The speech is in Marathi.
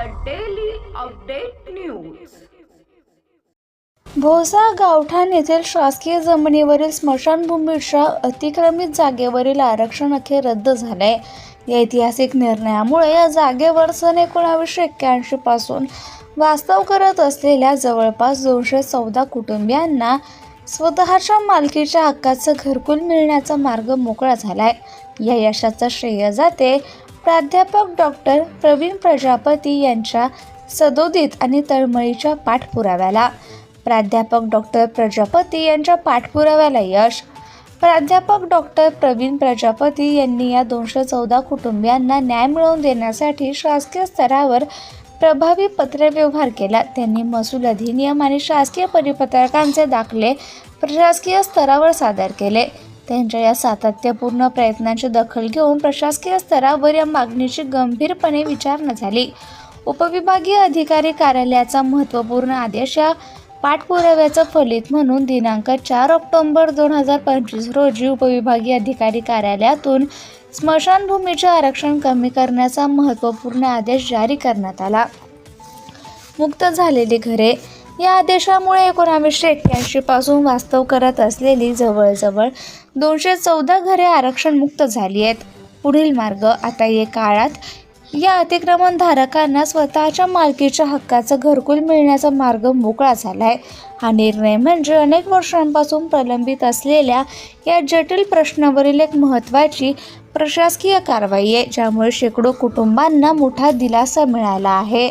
अपडेट न्यूज भोसा गावठाण येथील शासकीय जमिनीवरील स्मशानभूमीच्या अतिक्रमित जागेवरील आरक्षण अखेर रद्द झाले या ऐतिहासिक निर्णयामुळे या जागेवर सन एकोणावीसशे एक्क्याऐंशी पासून वास्तव करत असलेल्या जवळपास दोनशे चौदा कुटुंबियांना स्वतःच्या मालकीच्या हक्काचं घरकुल मिळण्याचा मार्ग मोकळा झालाय. या यशाचं श्रेय जाते प्राध्यापक डॉक्टर प्रवीण प्रजापती यांच्या सदोदित आणि तळमळीच्या पाठपुराव्याला. प्राध्यापक डॉक्टर प्रजापती यांच्या पाठपुराव्याला यश. प्राध्यापक डॉक्टर प्रवीण प्रजापती यांनी या दोनशे चौदा कुटुंबियांना न्याय मिळवून देण्यासाठी शासकीय स्तरावर प्रभावी पत्रव्यवहार केला. त्यांनी महसूल अधिनियम आणि शासकीय परिपत्रकांचे दाखले प्रशासकीय स्तरावर सादर केले. त्यांच्या या सातत्यपूर्ण प्रयत्नांची दखल घेऊन प्रशासकीय स्तरावर या मागणीची गंभीरपणे विचारणा झाली. उपविभागीय अधिकारी कार्यालयाचा महत्त्वपूर्ण आदेश या पाठपुराव्याचं फलित म्हणून दिनांक चार ऑक्टोबर दोन हजार पंचवीस रोजी उपविभागीय अधिकारी कार्यालयातून स्मशानभूमीचे आरक्षण कमी करण्याचा महत्त्वपूर्ण आदेश जारी करण्यात आला. मुक्त झालेली घरे या आदेशामुळे एकोणावीसशे एक्क्याऐंशी पासून वास्तव करत असलेली जवळजवळ दोनशे चौदा घरे आरक्षणमुक्त झाली आहेत. पुढील मार्ग आता या काळात या अतिक्रमण धारकांना स्वतःच्या मालकीच्या हक्काचं घरकुल मिळण्याचा मार्ग मोकळा झाला आहे हा निर्णय म्हणजे अनेक वर्षांपासून प्रलंबित असलेल्या या जटिल प्रश्नावरील एक महत्त्वाची प्रशासकीय कारवाई आहे ज्यामुळे शेकडो कुटुंबांना मोठा दिलासा मिळाला आहे.